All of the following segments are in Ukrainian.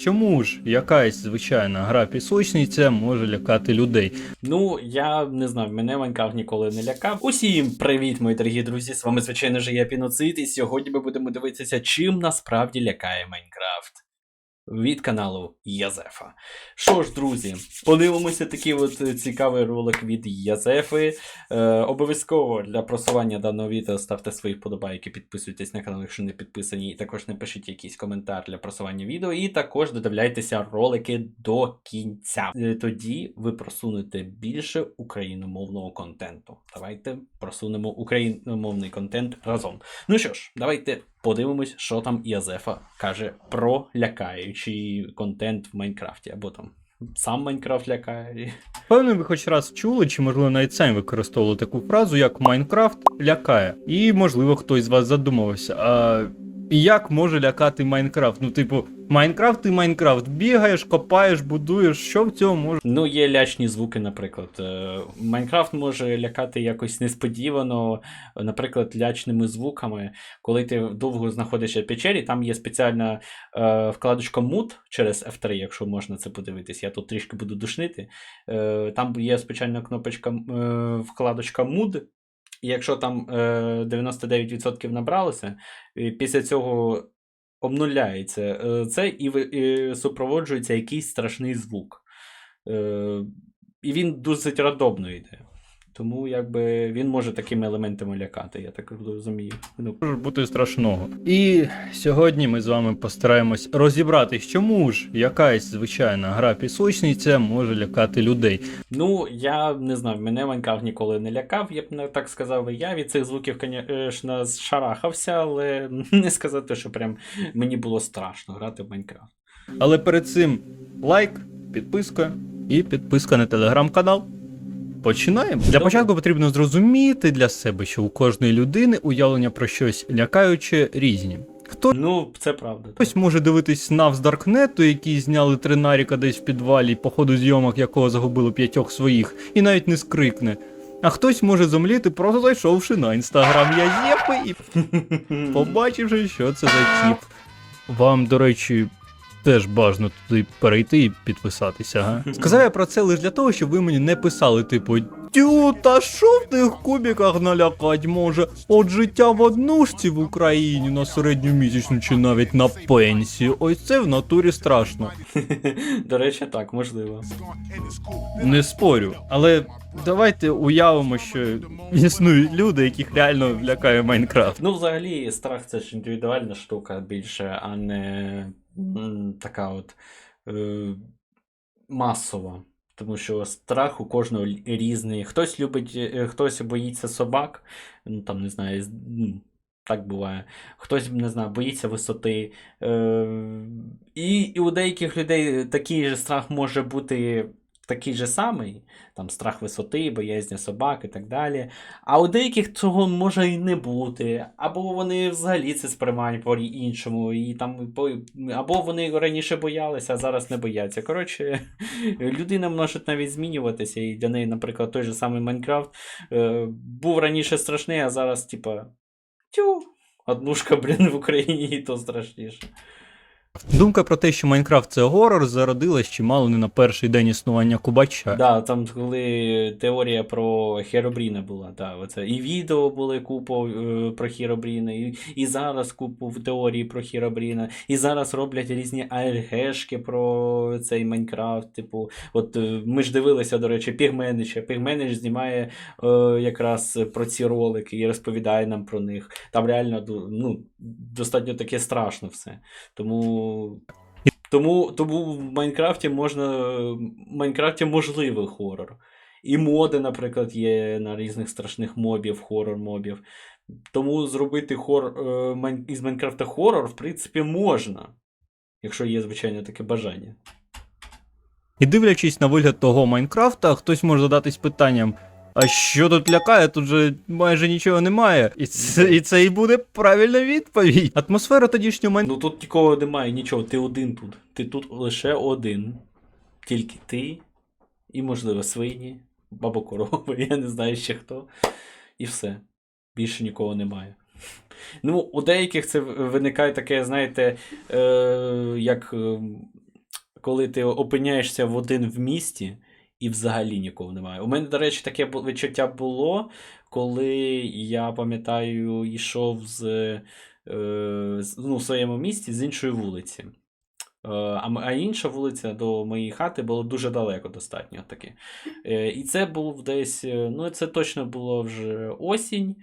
Чому ж якась звичайна гра пісочниця може лякати людей? Ну, я не знаю, мене Майнкрафт ніколи не лякав. Усім привіт, мої дорогі друзі! З вами, звичайно ж, я Піноцид, і сьогодні ми будемо дивитися, чим насправді лякає Майнкрафт. Від каналу Язефа. Що ж, друзі, подивимося такий от цікавий ролик від Язефи. Е, обов'язково для просування даного відео ставте свої вподобайки, підписуйтесь на канал, якщо не підписані, і також напишіть якийсь коментар для просування відео, і також додивляйтеся ролики до кінця. Е, Тоді ви просунете більше україномовного контенту. Давайте просунемо україномовний контент разом. Ну що ж, давайте подивимось, що там Язефа каже про лякаючий контент в Майнкрафті, або там сам Майнкрафт лякає. Певно, ви хоч раз чули, чи можливо навіть самі використовували таку фразу, як Майнкрафт лякає. І можливо хтось з вас задумався. А як може лякати Майнкрафт? Ну, типу, Майнкрафт і Майнкрафт. Бігаєш, копаєш, будуєш. Що в цьому може? Ну, є лячні звуки, наприклад. Е, Майнкрафт може лякати якось несподівано, наприклад, лячними звуками. Коли ти довго знаходишся в печері, там є спеціальна е, вкладочка Mood через F3, якщо можна це подивитись. Я тут трішки буду душнити. Е, там є спеціальна кнопочка е, вкладочка Mood. І якщо там е, 99% набралося, після цього обнуляється е, це і, і супроводжується якийсь страшний звук. Е, і він досить радобно йде. Тому якби він може такими елементами лякати, я так розумію. Ну, може бути страшного. І сьогодні ми з вами постараємось розібратись, чому ж якась звичайна гра пісочниця може лякати людей. ну, я не знаю, мене Майнкрафт ніколи не лякав, я б не так сказав. Я від цих звуків, звісно, шарахався, але не сказати, що прям мені було страшно грати в Майнкрафт. Але перед цим лайк, підписка і підписка на телеграм-канал. Починаємо. Для початку потрібно зрозуміти для себе, що у кожної людини уявлення про щось лякаюче різні. Хто Ну, це правда. Хтось може дивитись навз Даркнету, який зняли тринаріка десь в підвалі, по ходу зйомок якого загубили п'ятьох своїх, і навіть не скрикне. А хтось може зомліти, просто зайшовши на інстаграм Язєпи і побачивши, що це за тіп. Вам, до речі, теж бажано туди перейти і підписатися, га? Сказав я про це лише для того, щоб ви мені не писали, типу, Тю, та що в тих кубіках налякать може? От життя в однушці в Україні на середньомісячну чи навіть на пенсію. Ось це в натурі страшно. До речі, так, можливо. Не спорю. Але давайте уявимо, що існують люди, яких реально лякає Майнкрафт. Ну, взагалі, страх це ж індивідуальна штука більше, а не така от е, масова. Тому що страх у кожного різний. Хтось любить, е, хтось боїться собак, ну там не знаю, ну, так буває. Хтось, не знаю, боїться висоти. Е, і, і у деяких людей такий же страх може бути такий же самий, там страх висоти, боязнь собак і так далі. А у деяких цього може і не бути, або вони взагалі це сприймають по іншому, і там або вони раніше боялися, а зараз не бояться. Коротше, людина може навіть змінюватися, і для неї, наприклад, той же самий Майнкрафт е, був раніше страшний, а зараз, типа, тю, однушка, блін, в Україні і то страшніше. Думка про те, що Майнкрафт це горор, зародилась чимало не на перший день існування Кубача. Да, там коли теорія про Херобріна була, да, оце. і відео були купу е, про Херобріна, і, і зараз купу теорії про Херобріна, і зараз роблять різні АРГшки про цей Майнкрафт. Типу, от е, ми ж дивилися, до речі, Пігменича. Пігменич знімає е, якраз про ці ролики і розповідає нам про них. Там реально ну, достатньо таке страшно все. Тому. Тому, тому в Майнкрафті можна. В Майнкрафті можливий хорор. І моди, наприклад, є на різних страшних мобів, хорор-мобів. Тому зробити хор, е, із Майнкрафта хорор, в принципі, можна. Якщо є, звичайно, таке бажання. І дивлячись на вигляд того Майнкрафта, хтось може задатись питанням: а що тут лякає? Тут же майже нічого немає. І це, і це і буде правильна відповідь. Атмосфера тодішнього Майнкрафта. Ну тут нікого немає, нічого, ти один тут. Ти тут лише один. Тільки ти, і, можливо, свині, або корови, я не знаю ще хто. І все. Більше нікого немає. Ну, у деяких це виникає таке, знаєте, е, як. е, коли ти опиняєшся в один в місті і взагалі нікого немає. У мене, до речі, таке відчуття було, коли я пам'ятаю, йшов з, е, ну, в своєму місті з іншої вулиці. Е, А, інша вулиця до моєї хати було дуже далеко достатньо таки. Е, І це був десь, е, ну це точно було вже осінь.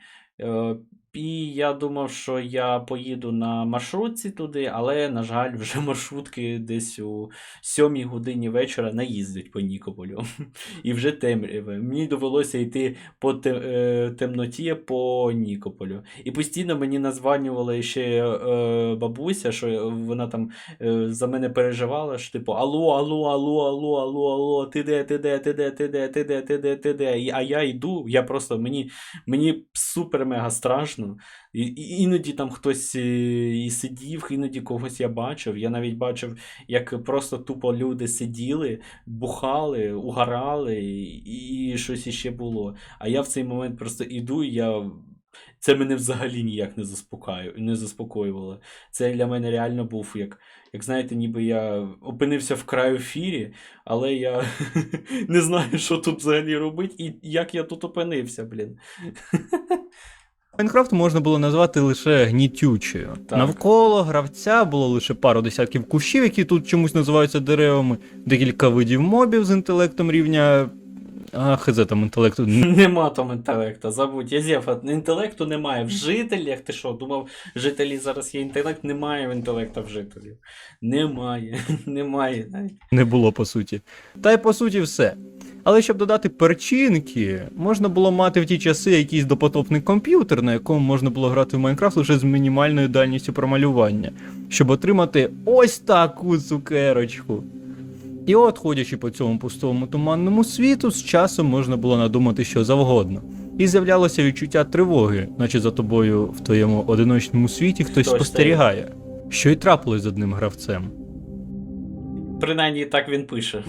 І я думав, що я поїду на маршрутці туди, але, на жаль, вже маршрутки десь у 7 годині вечора не їздять по Нікополю. І вже темряве. Мені довелося йти по е, темноті по Нікополю. І постійно мені названювала ще е, бабуся, що вона там е, за мене переживала, що типу Алло, алло, алло, алло, алло, алло, ти де, ти де, ти де, ти де, ти де, ти де, ти де. А я йду, я просто мені, мені супер-мега страшно. І, і, іноді там хтось е, і сидів, іноді когось я бачив. Я навіть бачив, як просто тупо люди сиділи, бухали, угорали, і, і щось іще було. А я в цей момент просто іду, і я. Це мене взагалі ніяк не заспокаю, не заспокоювало. Це для мене реально був як, як знаєте, ніби я опинився в краю фірі, але я не знаю, що тут взагалі робити і як я тут опинився, блін. Майнкрафт можна було назвати лише гнітючою. Так. Навколо гравця було лише пару десятків кущів, які тут чомусь називаються деревами, декілька видів мобів з інтелектом рівня. А, хз там інтелекту. Нема там інтелекту, забудь. Язєфа, інтелекту немає в жителях. Ти що, думав, жителі зараз є інтелект? Немає в інтелекту в жителів. Немає, немає не було по суті. Та й по суті все. Але щоб додати перчинки, можна було мати в ті часи якийсь допотопний комп'ютер, на якому можна було грати в Майнкрафт лише з мінімальною дальністю промалювання, щоб отримати ось таку цукерочку. І от, ходячи по цьому пустому туманному світу, з часом можна було надумати що завгодно. І з'являлося відчуття тривоги, наче за тобою в твоєму одиночному світі хтось Хтось спостерігає. Що й трапилось з одним гравцем. Принаймні так він пише.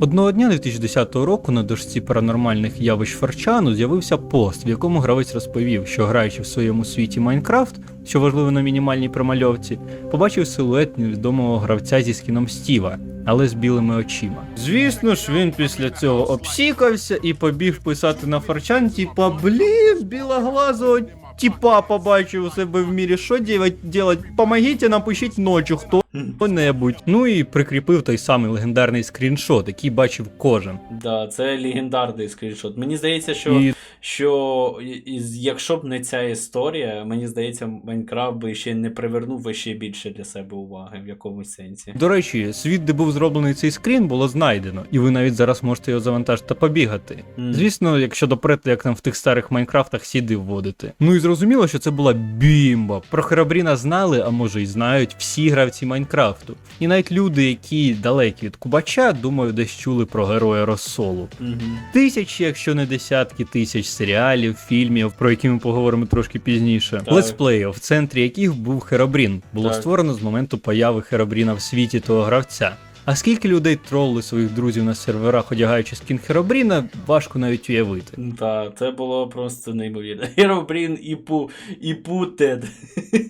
Одного дня 2010 року на дошці паранормальних явищ Фарчану з'явився пост, в якому гравець розповів, що граючи в своєму світі Майнкрафт, що важливо на мінімальній промальовці, побачив силует невідомого гравця зі скіном Стіва, але з білими очима. Звісно ж, він після цього обсікався і побіг писати на Фарчан, типа, блін, білоглазого типа побачив у себе в мірі, що делать? Помогите, напишіть ночі, хто небудь. Ну і прикріпив той самий легендарний скріншот, який бачив кожен. Да, це легендарний скріншот. Мені здається, що, І що якщо б не ця історія, мені здається, Майнкрафт би ще не привернув би ще більше для себе уваги в якомусь сенсі. До речі, світ, де був зроблений цей скрін, було знайдено, і ви навіть зараз можете його завантажити та побігати. Мгм. Звісно, якщо допрете, як там в тих старих Майнкрафтах сіди вводити. Ну і зрозуміло, що це була бімба. Про Херабріна знали, а може й знають всі гравці Майнкрафту. І навіть люди, які далекі від Кубача, думаю, десь чули про героя Розсолу. Угу. Тисячі, якщо не десятки тисяч серіалів, фільмів, про які ми поговоримо трошки пізніше. Так. Летсплеїв, в центрі яких був Херобрін, було Так. створено з моменту появи Херобріна в світі того гравця. А скільки людей тролили своїх друзів на серверах, одягаючи скін Херабріна, важко навіть уявити. Так, це було просто неймовірно. Херобрін і Пу, і Путед.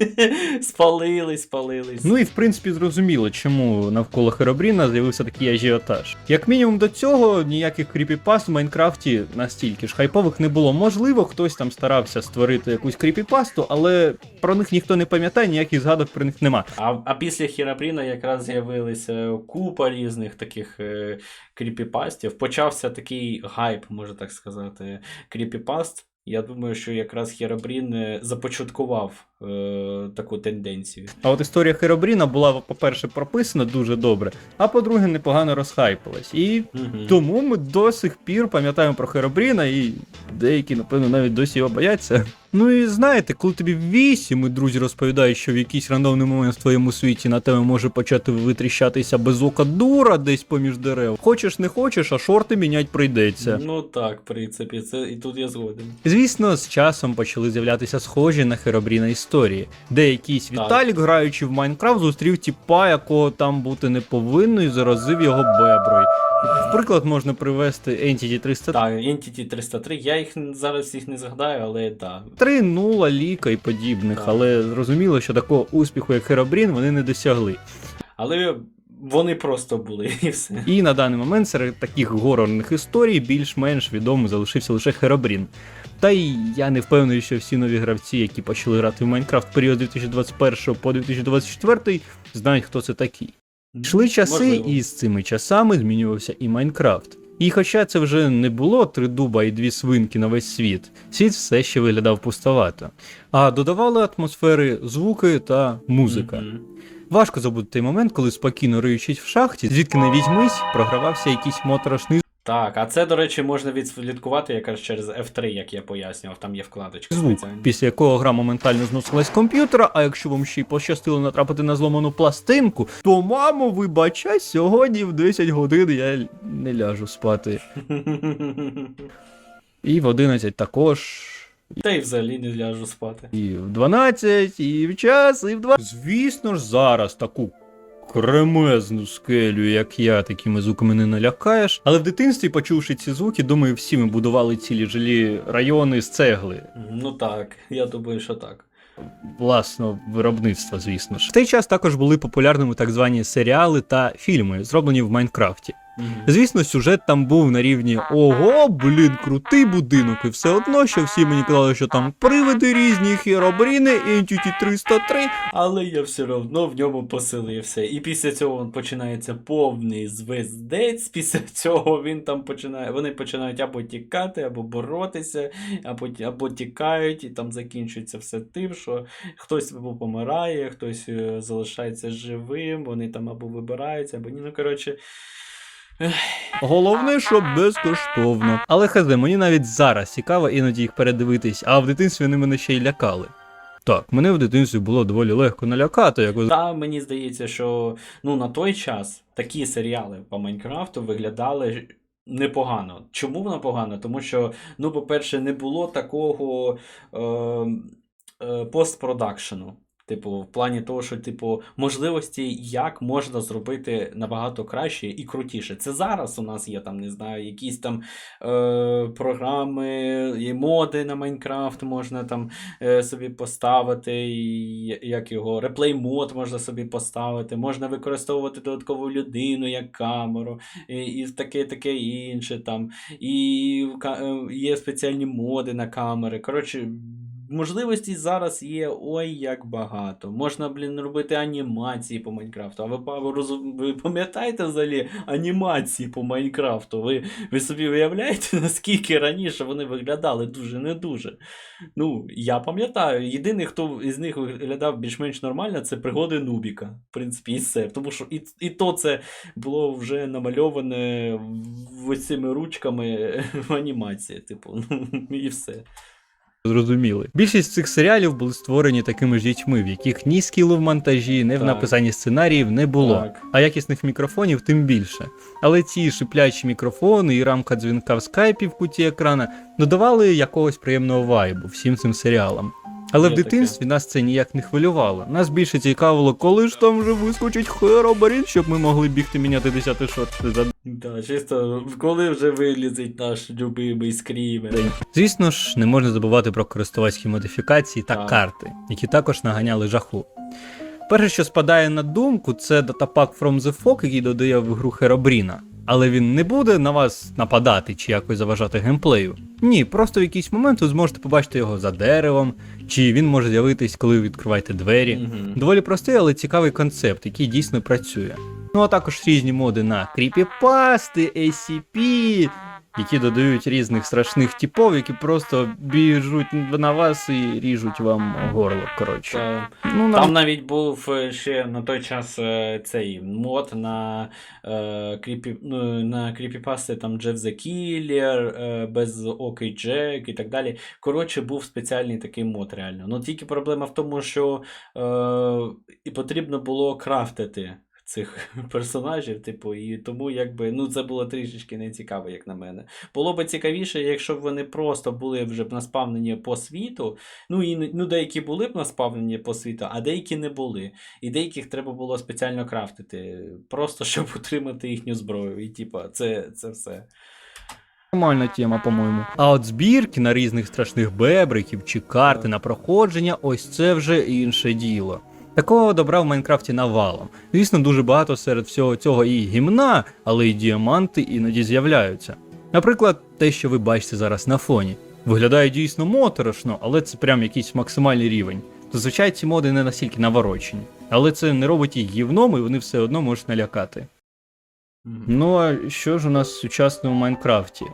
спалились, спалились. Ну і в принципі зрозуміло, чому навколо Херобріна з'явився такий ажіотаж. Як мінімум до цього ніяких кріпіпаст в Майнкрафті настільки ж хайпових не було. Можливо, хтось там старався створити якусь кріпіпасту, але про них ніхто не пам'ятає, ніяких згадок про них нема. А, а після Хірабріна якраз з'явилися купа різних таких е, кріпіпастів. Почався такий гайп, можна так сказати, кріпіпаст. Я думаю, що якраз Хірабрін е, започаткував е, таку тенденцію. А от історія Херобріна була, по-перше, прописана дуже добре, а по-друге, непогано розхайпилась. І Мгм. тому ми до сих пір пам'ятаємо про Херобріна, і деякі, напевно, навіть досі його бояться. Ну і знаєте, коли тобі вісім і друзі розповідають, що в якийсь рандомний момент в твоєму світі на тебе може почати витріщатися безока дура десь поміж дерев. Хочеш не хочеш, а шорти мінять прийдеться. Ну так, в принципі, це і тут я згоден. Звісно, з часом почали з'являтися схожі на Херобріна історії, де якийсь Віталік, граючи в Майнкрафт, зустрів тіпа, якого там бути не повинно, і заразив його беброю. В приклад можна привести Entity 303, Так, Entity 303, я їх зараз їх не згадаю, але так. Нула, Ліка і подібних, Так. але зрозуміло, що такого успіху, як Херобрін, вони не досягли. Але вони просто були, і все. І на даний момент серед таких горорних історій більш-менш відомим залишився лише Херобрін. Та й я не впевнений, що всі нові гравці, які почали грати в Майнкрафт в період 2021 по 2024, знають, хто це такий. Йшли часи, Можливо. і з цими часами змінювався і Майнкрафт. І хоча це вже не було три дуба і дві свинки на весь світ, світ все ще виглядав пустовато. А додавали атмосфери звуки та музика. Мгм. Важко забути той момент, коли спокійно риючись в шахті, звідки не візьмись, програвався якийсь моторошний Так, а це, до речі, можна відслідкувати якраз через F3, як я пояснював, там є вкладочка звук, після якого гра моментально зносилась з комп'ютера, а якщо вам ще й пощастило натрапити на зломану пластинку, то мамо, вибачай, сьогодні в 10 годин я не ляжу спати. І в 11 також. Та й взагалі не ляжу спати. І в 12, і в час, і в 2. Звісно ж, зараз таку кремезну скелю, як я, такими звуками не налякаєш. Але в дитинстві, почувши ці звуки, думаю, всі ми будували цілі жилі райони з цегли. Ну так, я думаю, що так. Власного виробництва, звісно ж. В той час також були популярними так звані серіали та фільми, зроблені в Майнкрафті. Звісно, сюжет там був на рівні ого, блін, крутий будинок, і все одно, що всі мені казали, що там привиди різні, хіробріни, Entity 303. Але я все одно в ньому поселився. І після цього починається повний звездець. Після цього він там починає. Вони починають або тікати, або боротися, або, або тікають, і там закінчується все тим, що хтось або помирає, хтось е, залишається живим, вони там або вибираються, або ні. Ну коротше. Головне, щоб безкоштовно. Але хазе, мені навіть зараз цікаво іноді їх передивитись, а в дитинстві вони мене ще й лякали. Так, мене в дитинстві було доволі легко налякати, як Та мені здається, що ну, на той час такі серіали по Майнкрафту виглядали непогано. Чому воно погано? Тому що, ну, по-перше, не було такого е, е, постпродакшену. Типу, в плані того, що, типу, можливості, як можна зробити набагато краще і крутіше. Це зараз у нас є там, не знаю, якісь там е, програми, є моди на Майнкрафт можна там е, собі поставити, і, як його реплей мод можна собі поставити, можна використовувати додаткову людину як камеру, і, і таке, таке інше там. І е, є спеціальні моди на камери. Коротше. Можливостей зараз є ой як багато. Можна, блін, робити анімації по Майнкрафту. А ви, ви, пам'ятаєте взагалі анімації по Майнкрафту? Ви, ви собі уявляєте, наскільки раніше вони виглядали дуже не дуже. Ну, я пам'ятаю, єдиний, хто із них виглядав більш-менш нормально, це пригоди Нубіка. В принципі, і все. Тому що і, і то це було вже намальоване цими ручками в анімації. Типу, ну і все. Зрозуміли. Більшість цих серіалів були створені такими ж дітьми, в яких ні скілу в монтажі, ні в написанні сценаріїв не було. Так. А якісних мікрофонів тим більше. Але ці шиплячі мікрофони і рамка дзвінка в скайпі в куті екрана додавали якогось приємного вайбу всім цим серіалам. Але в дитинстві нас це ніяк не хвилювало. Нас більше цікавило, коли ж там вже вискочить Херобрін, щоб ми могли бігти міняти десяти шорти за Да, чисто, коли вже вилізить наш любимий скрімер. Звісно ж, не можна забувати про користувацькі модифікації та Так. карти, які також наганяли жаху. Перше, що спадає на думку, це датапак From the Fog, який додає в гру Херобріна. Але він не буде на вас нападати чи якось заважати геймплею. Ні, просто в якийсь момент ви зможете побачити його за деревом, чи він може з'явитись, коли ви відкриваєте двері. Мгм. Доволі простий, але цікавий концепт, який дійсно працює. Ну а також різні моди на кріпіпасти, ACP, які додають різних страшних типов, які просто біжуть на вас і ріжуть вам горло. Коротше. Ну, нам Там навіть був е, ще на той час е, цей мод на е, кріпі, ну, на кріпіпасти там Jeff the Killer, е, без Окей Джек і так далі. Коротше, був спеціальний такий мод реально. Ну тільки проблема в тому, що е, і потрібно було крафтити. Цих персонажів, типу, і тому якби ну це було трішечки нецікаво, як на мене. Було би цікавіше, якщо б вони просто були вже б наспавнені по світу, Ну, і ну, деякі були б наспавнені по світу, а деякі не були. І деяких треба було спеціально крафтити, просто щоб утримати їхню зброю. І типа, це, це все. нормальна тема, по-моєму. А от збірки на різних страшних бебриків чи карти на проходження, ось це вже інше діло. Такого добра в Майнкрафті навалом. Звісно, дуже багато серед всього цього і гімна, але й діаманти іноді з'являються. Наприклад, те, що ви бачите зараз на фоні. Виглядає дійсно моторошно, але це прям якийсь максимальний рівень. Зазвичай ці моди не настільки наворочені. Але це не робить їх гівном, і вони все одно можуть налякати. Ну а що ж у нас в сучасному Майнкрафті?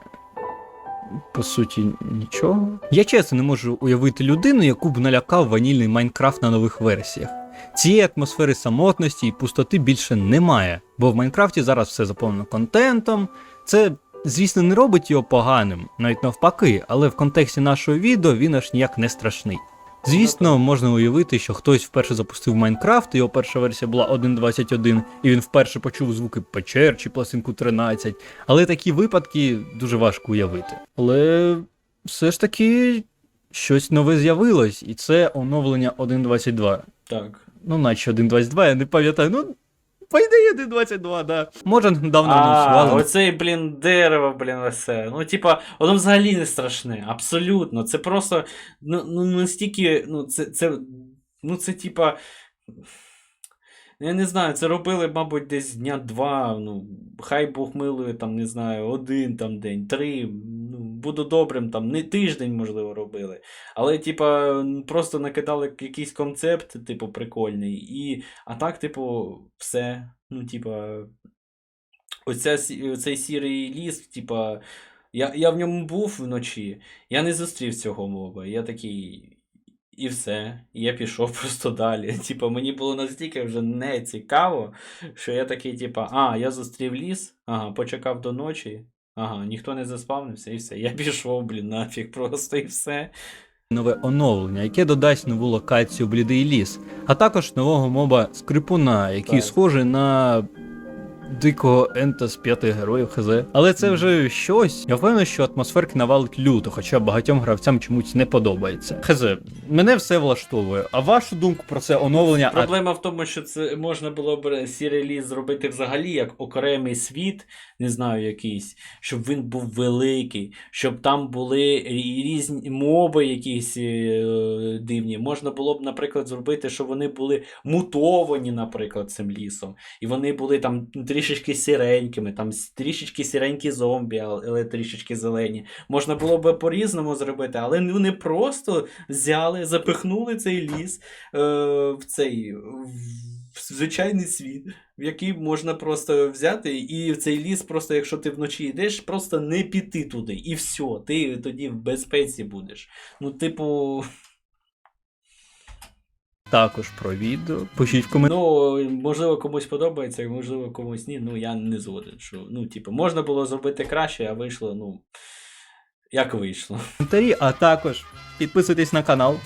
По суті, нічого. Я чесно не можу уявити людину, яку б налякав ванільний Майнкрафт на нових версіях. Цієї атмосфери самотності і пустоти більше немає, бо в Майнкрафті зараз все заповнено контентом. Це, звісно, не робить його поганим, навіть навпаки, але в контексті нашого відео він аж ніяк не страшний. Звісно, можна уявити, що хтось вперше запустив Майнкрафт, його перша версія була 1.21, і він вперше почув звуки печер чи пластинку 13, але такі випадки дуже важко уявити. Але все ж таки щось нове з'явилось, і це оновлення 1.22. Так. Ну, наче 1.22, я не пам'ятаю. Ну, по ідеї 1.22, да. Може, давно А, анонсували. оцей, блін, дерево, блін, оце. Ну, типа, воно взагалі не страшне. Абсолютно. Це просто ну, ну настільки. Ну, це, це, ну, це типа. Я не знаю, це робили, мабуть, десь дня два. Ну, хай Бог милує, там, не знаю, один там день, три. Ну, буду добрим, там, не тиждень, можливо, робили. Але, типа, просто накидали якийсь концепт, типу, прикольний. І, а так, типу, все. Ну, типа. Оця, оцей сірий ліс, типа. Я, я в ньому був вночі, я не зустрів цього моба. Я такий. І все. І я пішов просто далі. Типа, мені було настільки вже не цікаво, що я такий, типа, а, я зустрів ліс, ага, почекав до ночі, ага, ніхто не заспавнився, і все. Я пішов, блін, нафіг, просто і все. нове оновлення, яке додасть нову локацію Блідий ліс, а також нового моба Скрипуна, який Так. схожий на дикого ента з п'яти героїв ХЗ. Але це вже щось. Я впевнений, що атмосферки навалить люто, хоча багатьом гравцям чомусь не подобається. ХЗ, мене все влаштовує. А вашу думку про це оновлення? Проблема в тому, що це можна було б сірий ліс зробити взагалі як окремий світ, не знаю, якийсь, щоб він був великий, щоб там були різні моби якісь е, дивні. Можна було б, наприклад, зробити, щоб вони були мутовані, наприклад, цим лісом. І вони були там трішечки сіренькими, там трішечки сіренькі зомбі, але трішечки зелені. Можна було б по-різному зробити, але вони просто взяли, запихнули цей ліс е, в цей в звичайний світ, в який можна просто взяти, і в цей ліс, просто якщо ти вночі йдеш, просто не піти туди. І все, ти тоді в безпеці будеш. Ну, типу, також про відео. Пишіть в коментарі. ну, можливо, комусь подобається, можливо, комусь ні. Ну, я не згоден. Що, ну, типу, можна було зробити краще, а вийшло, ну. Як вийшло. коментарі, а також підписуйтесь на канал,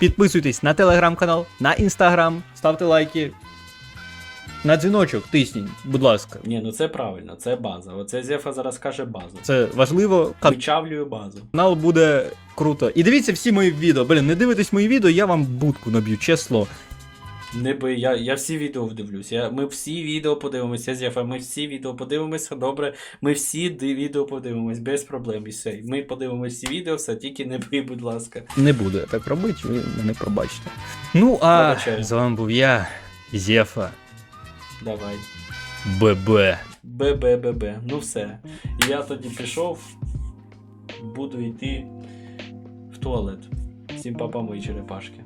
підписуйтесь на телеграм-канал, на інстаграм, ставте лайки. На дзвіночок тисніть, будь ласка. Ні, ну це правильно, це база. Оце Зефа зараз каже базу. Це важливо. Вичавлюю базу. Канал буде круто. І дивіться всі мої відео. Блін, не дивитесь мої відео, я вам будку наб'ю, чесно. Не би, я, я всі відео вдивлюсь. Я, ми всі відео подивимося, Зефа, ми всі відео подивимося, добре. Ми всі відео подивимось, без проблем. І все. Ми подивимось всі відео, все, тільки не бий, будь ласка. Не буду я так робити, ви мене пробачте. Ну, а Вибачаю. з вами був я, Зефа, Давай. ББ. ББББ. Ну все. І я тоді пішов, буду йти в туалет. Всім папа мої черепашки.